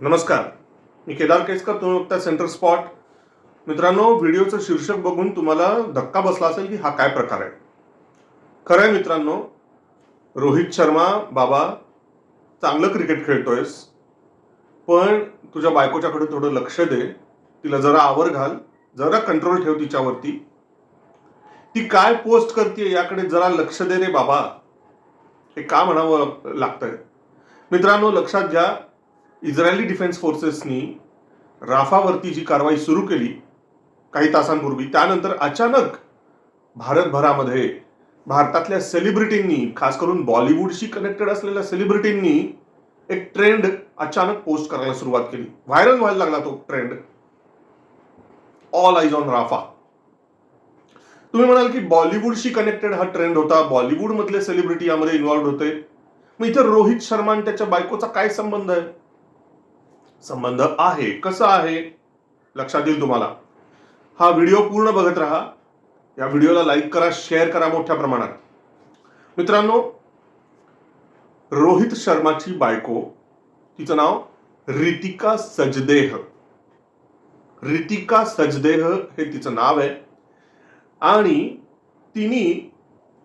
नमस्कार. मी केदार केसकर तुम्ही बघता सेंटर स्पॉट मित्रांनो व्हिडिओचं शीर्षक बघून तुम्हाला धक्का बसला असेल की हा काय प्रकार आहे. खरं आहे मित्रांनो रोहित शर्मा बाबा चांगलं क्रिकेट खेळतोयस पण तुझ्या बायकोच्याकडे थोडं लक्ष दे तिला जरा आवर घाल जरा कंट्रोल ठेव तिच्यावरती. ती काय पोस्ट करते याकडे जरा लक्ष दे रे बाबा. हे का म्हणावं लागतंय? मित्रांनो लक्षात घ्या इस्रायली डिफेन्स फोर्सेसनी राफावरती जी कारवाई सुरू केली काही तासांपूर्वी त्यानंतर अचानक भारतभरामध्ये भारतातल्या सेलिब्रिटींनी खास करून बॉलिवूडशी कनेक्टेड असलेल्या सेलिब्रिटींनी एक ट्रेंड अचानक पोस्ट करायला सुरुवात केली. व्हायरल व्हायला लागला तो trend all eyes on Rafah तुम्ही म्हणाल की बॉलिवूडशी कनेक्टेड हा ट्रेंड होता बॉलिवूड मधले सेलिब्रिटी यामध्ये इन्वॉल्व्ह होते. मग इथे रोहित शर्मा आणि त्याच्या बायकोचा काय संबंध आहे? संबंध आहे कसा आहे? लक्षात येईल तुम्हाला. हा व्हिडिओ पूर्ण बघत राहा. या व्हिडिओला लाईक करा शेअर करा मोठ्या प्रमाणात. मित्रांनो रोहित शर्माची बायको तिचं नाव रितिका सजदेह. रितिका सजदेह हे तिचं नाव आहे. आणि तिने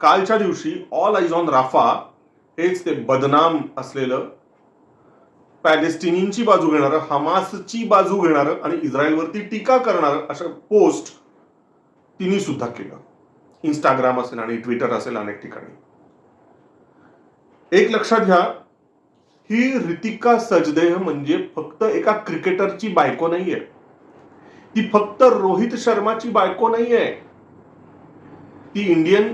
कालच्या दिवशी ऑल आईज ऑन राफा हेच ते बदनाम असलेलं पॅलेस्टिनींची बाजू घेणारं हमासची बाजू घेणारं आणि इस्रायलवरती टीका करणारं अशा पोस्ट तिने सुद्धा केलं. इंस्टाग्राम असेल आणि ट्विटर असेल अनेक ठिकाणी. एक लक्षात घ्या ही रितिका सजदेह म्हणजे फक्त एका क्रिकेटरची बायको नाहीये. ती फक्त रोहित शर्माची बायको नाहीये. ती इंडियन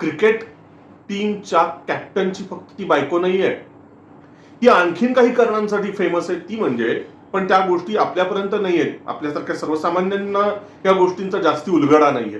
क्रिकेट टीमच्या कॅप्टनची फक्त ती बायको नाहीये. ती आणखीन काही कारणांसाठी फेमस आहे ती म्हणजे पण त्या गोष्टी आपल्यापर्यंत नाही आहेत. आपल्यासारख्या सर्वसामान्यांना या गोष्टींचा जास्ती उलगडा नाहीये.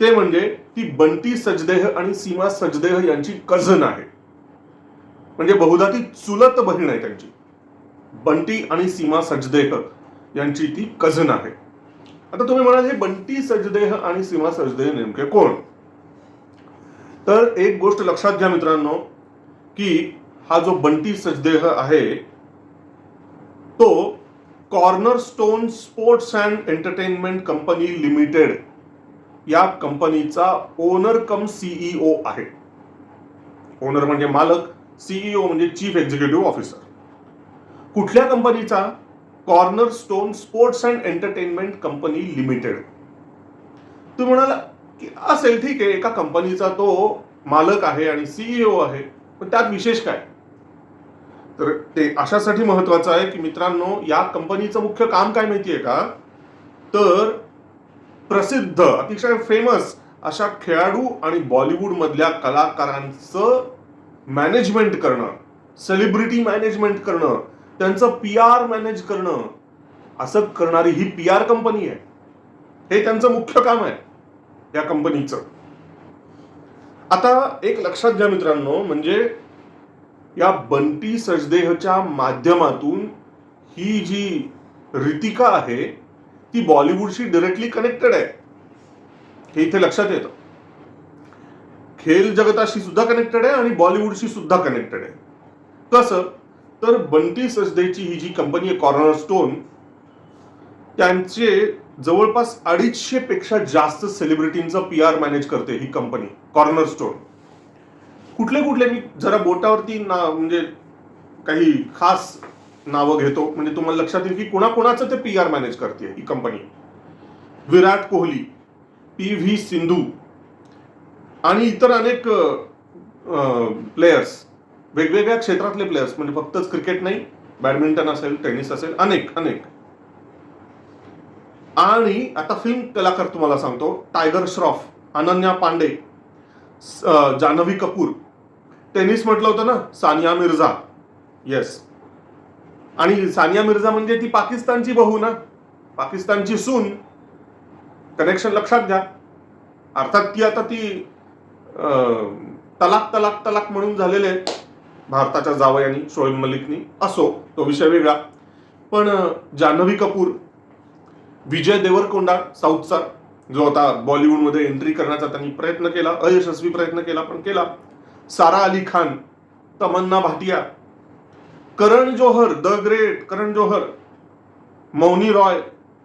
ते म्हणजे ती बंटी सजदेह आणि सीमा सजदेह यांची कझन आहे. म्हणजे बहुधा ती चुलत बहीण आहे त्यांची. बंटी आणि सीमा सजदेह यांची ती कझन आहे. आता तुम्ही म्हणाल हे बंटी सजदेह आणि सीमा सजदेह नेमके कोण? तर एक गोष्ट लक्षात घ्या मित्रांनो की हा जो बंटी सचदेह आहे तो cornerstone sports and entertainment company limited या कंपनीचा ओनर कम सीईओ आहे. ओनर म्हणजे मालक सीईओ म्हणजे चीफ एक्झिक्युटिव्ह ऑफिसर कुठल्या कंपनीचा cornerstone sports and entertainment company limited तुम्ही म्हणाला की असेल ठीक आहे एका कंपनीचा तो मालक आहे आणि सीईओ आहे पण त्यात विशेष काय? तर ते अशासाठी महत्वाचं आहे की मित्रांनो या कंपनीचं मुख्य काम काय माहिती आहे का? तर प्रसिद्ध अतिशय फेमस अशा खेळाडू आणि बॉलिवूड मधल्या कलाकारांचं मॅनेजमेंट करणं सेलिब्रिटी मॅनेजमेंट करणं त्यांचं पी आर मॅनेज करणं असं करणारी ही पी आर कंपनी आहे. हे त्यांचं मुख्य काम आहे या कंपनीचं आता एक लक्षात घ्या मित्रांनो म्हणजे या बंटी सजदेहच्या माध्यमातून ही जी रितिका आहे ती बॉलिवूडशी डिरेक्टली कनेक्टेड आहे. हे इथे लक्षात येतं. खेल जगताशी सुद्धा कनेक्टेड आहे आणि बॉलिवूडशी सुद्धा कनेक्टेड आहे. कसं? तर बंटी सजदेची ही जी कंपनी आहे कॉर्नर स्टोन त्यांचे जवळपास अडीचशे पेक्षा जास्त सेलिब्रिटींचा पी आर मॅनेज करते ही कंपनी कॉर्नर स्टोन कुठले कुठले मी जरा बोटावरती ना म्हणजे काही खास नावं घेतो. म्हणजे तुम्हाला लक्षात येईल की कोणाकोणाचं ते पी आर मॅनेज करते ही company Virat Kohli P V Sindhu आणि इतर अनेक प्लेयर्स वेगवेगळ्या क्षेत्रातले प्लेयर्स म्हणजे फक्तच क्रिकेट नाही बॅडमिंटन असेल टेनिस असेल अनेक अनेक. आणि आता फिल्म कलाकार तुम्हाला सांगतो टायगर श्रॉफ अनन्या पांडे जान्हवी कपूर टेनिस म्हटलं होतं ना सानिया मिर्झा. येस आणि सानिया मिर्झा म्हणजे ती पाकिस्तानची बहू ना. पाकिस्तानची सून. कनेक्शन लक्षात घ्या. अर्थात ती आता ती तलाक तलाक तलाक म्हणून झालेले भारताच्या जावयानी शोएब मलिकनी. असो तो विषय वेगळा. पण जान्हवी कपूर विजय देवरकोंडा साऊथचा जो आता बॉलिवूडमध्ये एंट्री करण्याचा त्यांनी प्रयत्न केला अयशस्वी प्रयत्न केला पण केला. Sara Ali Khan Tamannaah Bhatia Karan Johar the great Karan Johar Mouni Roy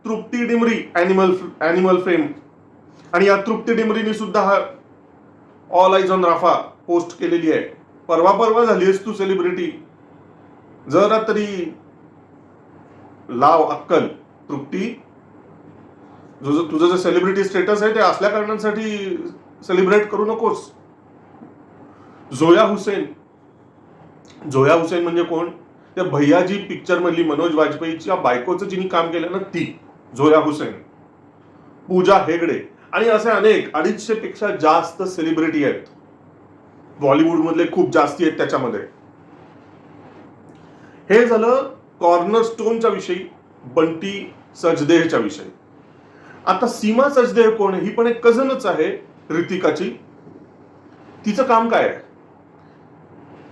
Tripti Dimri Animal Animal fame आणि या तृप्ती डिमरीने सुद्धा हा all eyes on Rafa post केलेली आहे. परवा परवा झाली आहेस तू सेलिब्रिटी जरा तरी लाव अक्कल तृप्ती. तुझं तुझं जे सेलिब्रिटी स्टेटस आहे ते असल्या कारणांसाठी सेलिब्रेट करू नकोस. झोया हुसेन. झोया हुसेन म्हणजे कोण? त्या भैयाजी पिक्चर मधली मनोज वाजपेयीच्या बायकोचं जिने काम केलं ना ती झोया हुसेन. पूजा हेगडे. आणि असे अनेक अडीचशे पेक्षा जास्त सेलिब्रिटी आहेत. बॉलिवूड मधले खूप जास्ती आहेत त्याच्यामध्ये. हे झालं कॉर्नर स्टोनच्या विषयी बंटी सजदेहच्या विषयी. आता सीमा सजदेह कोण आहे? ही पण एक कझनच आहे ऋतिकाची तिचं काम काय आहे?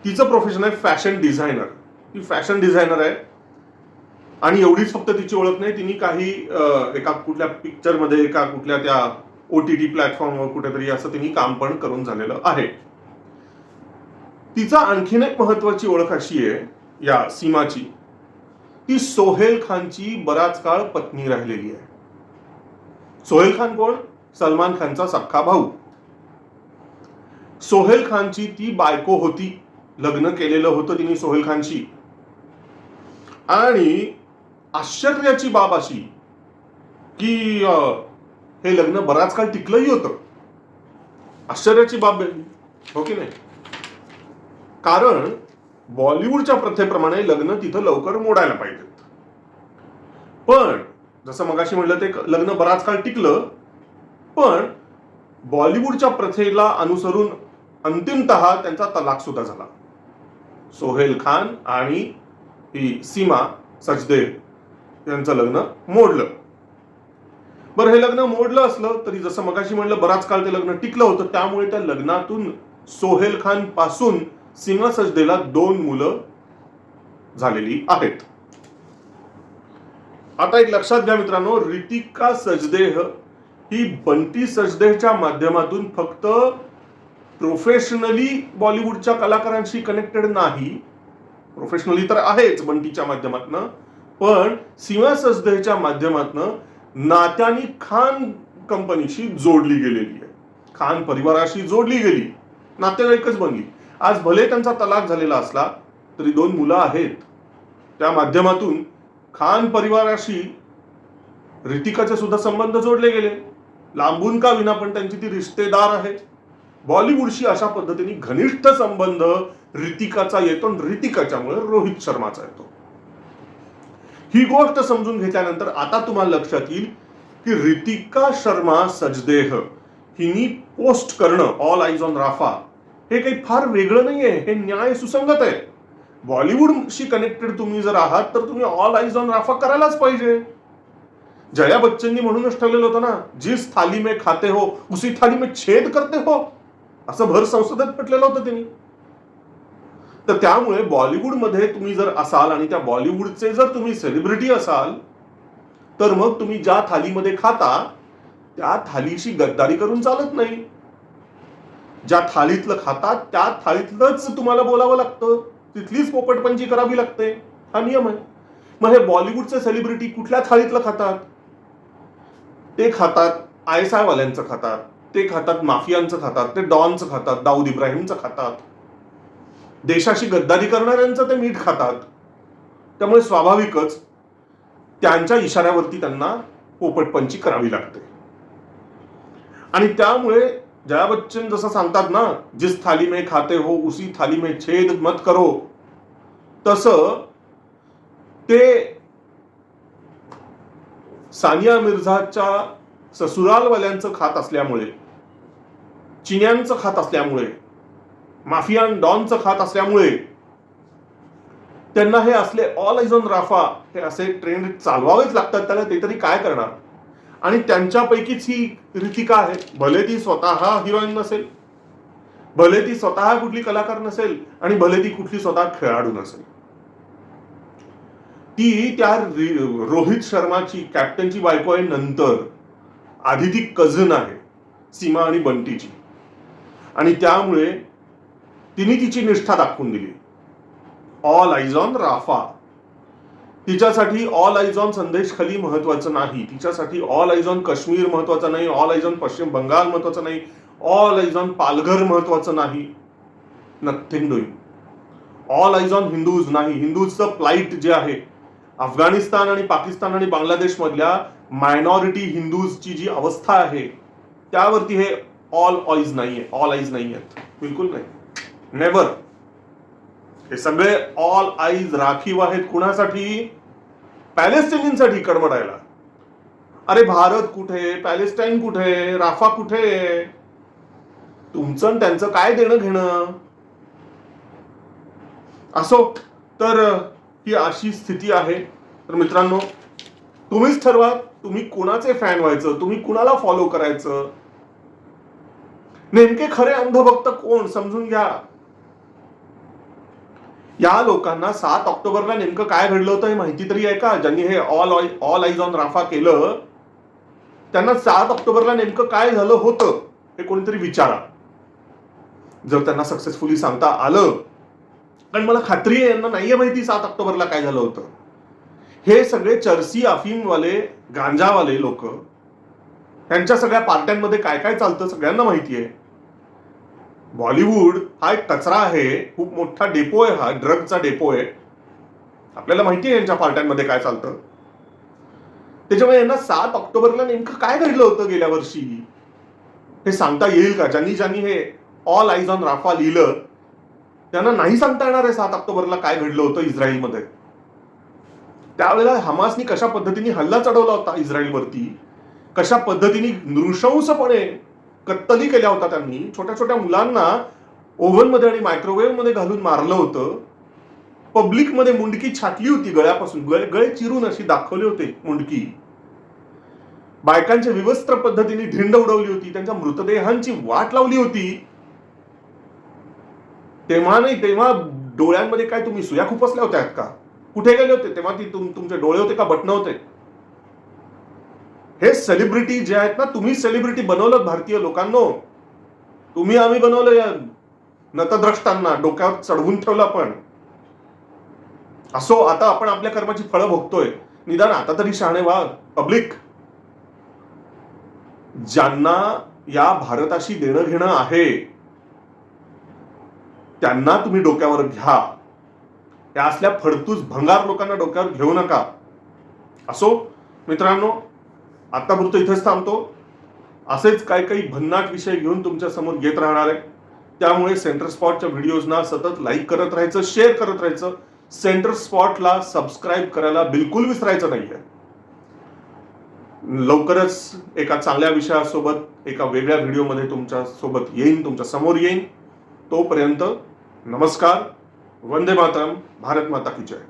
तिचं प्रोफेशन आहे फॅशन डिझायनर ती फॅशन डिझायनर आहे. आणि एवढीच फक्त तिची ओळख नाही तिने काही एका कुठल्या पिक्चरमध्ये एका कुठल्या त्या ओ टी टी प्लॅटफॉर्मवर कुठेतरी असं तिने काम पण करून झालेलं आहे. तिचा आणखीन एक महत्वाची ओळख अशी आहे या सीमाची. ती सोहेल खानची बराच काळ पत्नी राहिलेली आहे. सोहेल खान कोण? सलमान खानचा सख्खा भाऊ. सोहेल खानची ती बायको होती. लग्न केलेलं होतं तिने सोहेल खानशी. आणि आश्चर्याची बाब अशी की हे लग्न बराच काळ टिकलंही होतं. आश्चर्याची बाब हो. की नाही? कारण बॉलिवूडच्या प्रथेप्रमाणे लग्न तिथं लवकर मोडायला पाहिजेत. पण जसं मगाशी म्हटलं ते लग्न बराच काळ टिकलं पण बॉलिवूडच्या प्रथेला अनुसरून अंतिमतः त्यांचा तलाक सुद्धा झाला. सोहेल खान आणि ही सीमा सचदेव यांचं लग्न मोडलं. बरं हे लग्न मोडलं असलं तरी जसं मगाशी म्हणलं बराच काळ ते लग्न टिकलं होतं. त्यामुळे त्या लग्नातून सोहेल खानपासून सीमा सजदेला दोन मुलं झालेली आहेत. आता एक लक्षात घ्या मित्रांनो रितिका सजदेह ही बंटी सजदेहच्या माध्यमातून फक्त प्रोफेशनली बॉलिवूडच्या कलाकारांशी कनेक्टेड नाही. प्रोफेशनली तर आहेच बंटीच्या माध्यमातनं. पण सीमा सजदेच्या माध्यमातनं नात्यानी खान कंपनीशी जोडली गेलेली आहे. खान परिवाराशी जोडली गेली. नातेवाईकच बनली आज भले त्यांचा तलाक झालेला असला तरी दोन मुलं आहेत. त्या माध्यमातून खान परिवाराशी रितिकाचे सुद्धा संबंध जोडले गेले. लांबून का विना पण त्यांची ती रिश्तेदार आहेत बॉलिवूडशी अशा पद्धतीने घनिष्ठ संबंध रितिकाचा येतो आणि रितिकाच्यामुळे रोहित शर्माचा येतो. ही गोष्ट समजून घेतल्यानंतर आता तुम्हाला लक्षात येईल की रितिका शर्मा सजदेह हिनी पोस्ट करणं ऑल आईज ऑन राफा हे काही फार वेगळं नाहीये हे न्याय सुसंगत आहे. बॉलिवूडशी कनेक्टेड तुम्ही जर आहात तर तुम्ही ऑल आईज ऑन राफा करायलाच पाहिजे. जया बच्चननी म्हणूनच ठेवलेलं होतं ना जिस थाली में खाते हो उसी थाली में छेद करते हो. असं भर संसदेत म्हटलेलं होतं त्यांनी. तर त्यामुळे बॉलिवूडमध्ये तुम्ही जर असाल आणि त्या बॉलिवूडचे जर तुम्ही सेलिब्रिटी असाल तर मग तुम्ही ज्या थालीमध्ये खाता त्या थालीशी गद्दारी करून चालत नाही. ज्या थालीतलं खाता त्या थालीतलंच तुम्हाला बोलावं लागतं. तिथलीच पोपटपंची करावी लागते. हा नियम आहे. मग हे बॉलिवूडचे सेलिब्रिटी कुठल्या थाळीतलं खातात? ते खातात आय एस आय वाल्यांचं खातात. ते खातात माफियांचं खातात ते डॉनचं खातात दाऊद इब्राहिमचं खातात. देशाशी गद्दारी करणाऱ्यांचं ते मीठ खातात. त्यामुळे स्वाभाविकच त्यांच्या इशाऱ्यावरती त्यांना पोपटपंची करावी लागते. आणि त्यामुळे जया बच्चन जसं सांगतात ना जिस थाली में खाते हो उसी थाली में छेद मत करो. तस ते सानिया मिर्झाच्या ससुरालवाल्यांचं खात असल्यामुळे चिन्यांचं खात असल्यामुळे माफियान डॉनचं खात असल्यामुळे त्यांना हे असले ऑल इज ऑन राफा हे असे ट्रेंड चालवावेच लागतात त्याला ते तरी काय करणार? आणि त्यांच्यापैकीच ही रितिका आहे. भले ती स्वतः हिरोईन नसेल भले ती स्वतः कुठली कलाकार नसेल आणि भले ती कुठली स्वतः खेळाडू नसेल. ती त्या रोहित शर्माची कॅप्टनची बायको आहे नंतर. आधी ती कझन आहे सीमा आणि बंटीची. आणि त्यामुळे तिने तिची निष्ठा दाखवून दिली. All eyes on Rafah. तिच्यासाठी ऑल आयज ऑन संदेश खाली महत्वाचं नाही. तिच्यासाठी ऑल आयज ऑन काश्मीर महत्वाचं नाही. ऑल आयज ऑन पश्चिम बंगाल महत्वाचं नाही. ऑल आयज ऑन पालघर महत्वाचं नाही. Nothing doing all eyes on Hindus नाही. हिंदूजचं प्लाईट जे आहे अफगाणिस्तान आणि पाकिस्तान आणि बांगलादेश मधल्या मायनॉरिटी हिंदूजची जी अवस्था आहे त्यावरती हे ऑल ऑईज नाहीये ऑल आईज नाही आहेत बिलकुल नाही. नेवर हे सगळे ऑल आईज राखीव आहेत कुणासाठी? पॅलेस्टिनींसाठी कडमडायला अरे भारत कुठे? पॅलेस्टाईन कुठे? राफा कुठे? तुमचं आणि त्यांचं काय देणं घेणं असो. तर ही अशी स्थिती आहे. तर मित्रांनो तुम्हीच ठरवा तुम्ही कुणाचे फॅन व्हायचं तुम्ही कुणाला फॉलो करायचं? नेमके खरे अंधभक्त कोण? समजून घ्या. या लोकांना सात ऑक्टोबरला नेमकं काय घडलं होतं हे माहिती तरी आहे का? ज्यांनी हे all all eyes on Rafah केलं. त्यांना सात ऑक्टोबरला नेमकं काय झालं होतं हे कोणीतरी विचारा. जर त्यांना सक्सेसफुली सांगता आलं कारण मला खात्री आहे यांना नाहीये माहिती सात ऑक्टोबरला काय झालं होतं. हे सगळे चर्सी अफीमवाले गांजावाले लोक त्यांच्या सगळ्या पार्ट्यांमध्ये काय काय चालतं सगळ्यांना माहिती आहे. बॉलिवूड हा एक कचरा आहे खूप मोठा डेपो आहे हा ड्रगचा डेपो आहे. आपल्याला माहिती आहे यांच्या पार्ट्यांमध्ये काय चालतं. त्याच्यामुळे यांना सात ऑक्टोबरला नेमकं काय घडलं होतं गेल्या वर्षी? हे सांगता येईल का? ज्यांनी ज्यांनी हे ऑल आईज ऑन राफा लिहिलं त्यांना नाही सांगता येणार आहे सात ऑक्टोबरला काय घडलं होतं इस्रायलमध्ये. त्यावेळेला हमासनी कशा पद्धतीने हल्ला चढवला होता इस्रायलवरती? कशा पद्धतीने नृशंसपणे कत्तली केल्या होत्या त्यांनी? छोट्या छोट्या मुलांना ओव्हनमध्ये आणि मायक्रोवेव्हमध्ये घालून मारलं होतं. पब्लिकमध्ये मुंडकी छाटली होती गळ्यापासून. गळे गळे चिरून अशी दाखवले होते मुंडकी. बायकांच्या विवस्त्र पद्धतीने धिंड उडवली होती. त्यांच्या मृतदेहांची वाट लावली होती. तेव्हा नाही तेव्हा डोळ्यांमध्ये काय तुम्ही सुया खुपसल्या होत्या का? कुठे गेले होते? तेव्हा ती तुम- तुमचे डोळे होते का? बटणं होते? हे सेलिब्रिटी जे आहेत ना तुम्ही सेलिब्रिटी बनवलं भारतीय लोकांनो. तुम्ही आम्ही बनवलं या नतद्रष्टांना डोक्यावर चढवून ठेवलं आपण. असो आता आपण आपल्या कर्माची फळं भोगतोय. निदान आता तरी शहाणे व्हा पब्लिक ज्यांना या भारताशी देणं घेणं आहे त्यांना तुम्ही डोक्यावर घ्या. या असल्या फडतूस भंगार लोकांना डोक्यावर घेऊ नका. असो मित्रांनो आतापुरतं इथेच थांबतो. असेच काही काही भन्नाट विषय घेऊन तुमच्यासमोर येत राहणार आहे. त्यामुळे सेंटर स्पॉटच्या व्हिडिओजना सतत लाईक करत राहायचं शेअर करत राहायचं. सेंटर स्पॉटला सबस्क्राईब करायला बिलकुल विसरायचं नाहीये. लवकरच एका चांगल्या विषयासोबत एका वेगळ्या व्हिडिओमध्ये तुमच्यासोबत येईन तुमच्यासमोर येईन. तोपर्यंत नमस्कार वंदे मातरम भारत माता की जय।